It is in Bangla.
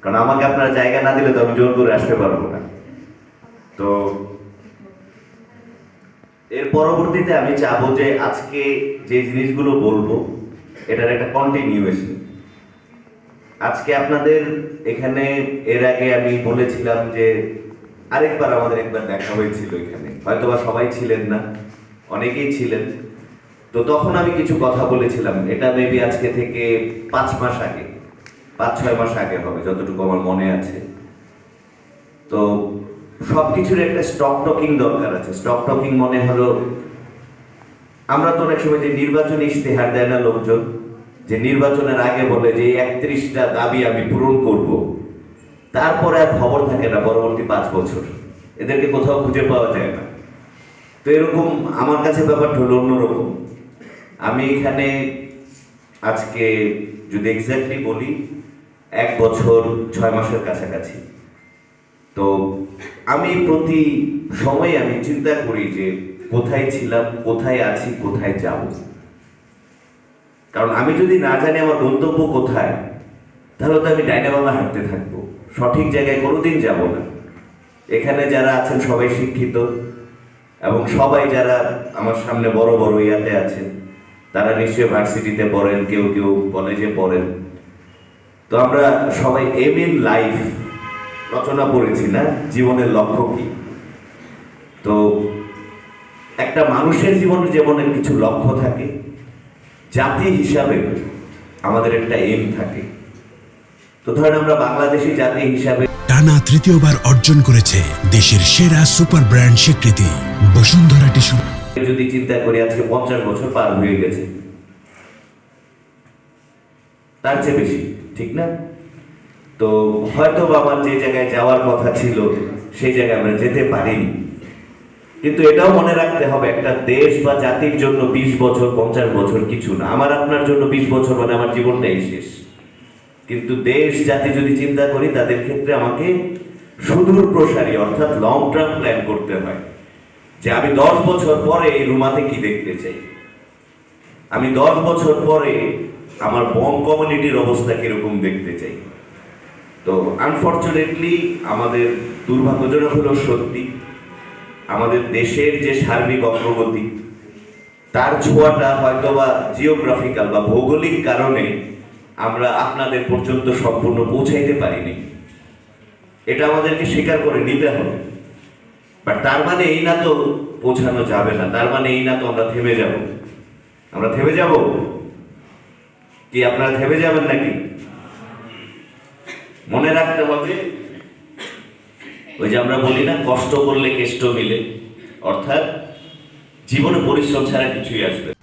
কারণ আমাকে আপনারা জায়গা না দিলে তো আমি জোর করে আসতে পারব না। তো এর পরবর্তীতে আমি চাবো যে আজকে যে জিনিসগুলো বলব, এটার একটা কন্টিনিউয়েশন আজকে আপনাদের এখানে এর আগে আমি বলেছিলাম যে আরেকবার আমাদের একবার দেখা হয়েছিল এখানে। হয়তোবা সবাই ছিলেন না, অনেকেই ছিলেন। তো তখন আমি কিছু কথা বলেছিলাম। এটা মেবি আজকে থেকে পাঁচ মাস আগে। পাঁচ, ছয় মাস আগে হবে, যতটুকু আমার মনে আছে। তো সবকিছুর একটা স্টক টকিং দরকার আছে। স্টক টকিং মনে হলো, আমরা তো অনেক সময় যে নির্বাচনী ইশতেহার দেয় না লোকজন, যে নির্বাচনের আগে বলে যে একত্রিশটা দাবি আমি পূরণ করব। তারপরে আর খবর থাকে না পরবর্তী পাঁচ বছর। এদেরকে কোথাও খুঁজে পাওয়া যায় না। তো এরকম আমার কাছে ব্যাপারটা হলো অন্যরকম। আমি এখানে আজকে যদি এক্স্যাক্টলি বলি এক বছর, ছয় মাসের কাছাকাছি। তো আমি প্রতি সময় আমি চিন্তা করি যে কোথায় ছিলাম, কোথায় আছি, কোথায় যাব। কারণ আমি যদি না জানি আমার গন্তব্য কোথায়, তাহলে তো আমি ডাইনাবামা হাঁটতে থাকব। সঠিক জায়গায় কোনোদিন যাব না। এখানে যারা আছেন সবাই শিক্ষিত, এবং সবাই যারা আমার সামনে বড় বড় ইয়াতে আছেন, তারা নিশ্চয়ই ভার্সিটিতে পড়েন, কেউ কেউ কলেজে পড়েন। তো আমরা সবাই এম ইন লাইফ রচনা পড়েছি না? জীবনের লক্ষ্য কি? তো একটা মানুষের জীবনে যেমন কিছু লক্ষ্য থাকে জাতি হিসাবে আমাদের একটা এম থাকে। তো ধরেন আমরা বাংলাদেশি জাতি হিসাবে টানা তৃতীয়বার অর্জন করেছে দেশের সেরা সুপার ব্র্যান্ড স্বীকৃতি বসুন্ধরা টিস্যু। যদি চিন্তা করি আজকে পঞ্চাশ বছর পার হয়ে গেছে। তার চেয়ে বেশি। ঠিক না? তো হয়তো আমার যে জায়গায় যাওয়ার কথা ছিল, সেই জায়গায় আমরা যেতে পারিনি। কিন্তু এটাও মনে রাখতে হবে, একটা দেশ বা জাতির জন্য বিশ বছর, পঞ্চাশ বছর কিছু না। আমার, আপনার জন্য বিশ বছর মানে আমার জীবনটাই শেষ। কিন্তু দেশ, জাতি যদি চিন্তা করি, তাদের ক্ষেত্রে আমাকে সুদূর প্রসারী, অর্থাৎ লং টার্ম প্ল্যান করতে হয়। যে আমি দশ বছর পরে এই রুমাতে কি দেখতে চাই? আমি দশ বছর পরে আমার বং কমিউনিটির অবস্থা কীরকম দেখতে চাই। তো আনফর্চুনেটলি আমাদের দুর্ভাগ্যজনক হলো সত্যি, আমাদের দেশের যে সার্বিক অগ্রগতি, তার ছোঁয়াটা হয়তো বা জিওগ্রাফিক্যাল বা ভৌগোলিক কারণে আমরা আপনাদের পর্যন্ত সম্পূর্ণ পৌঁছাইতে পারিনি। এটা আমাদেরকে স্বীকার করে নিতে হবে। বাট তার মানে এই না তো পৌঁছানো যাবে না, তার মানে এই না তো আমরা থেমে যাব। আমরা থেমে যাব? কি আপনারা ভেবে যাবেন নাকি? মনে রাখতে হবে, ওই যে আমরা বলি না, কষ্ট করলে কেষ্ট মিলে। অর্থাৎ জীবনে পরিশ্রম ছাড়া কিছুই আসবে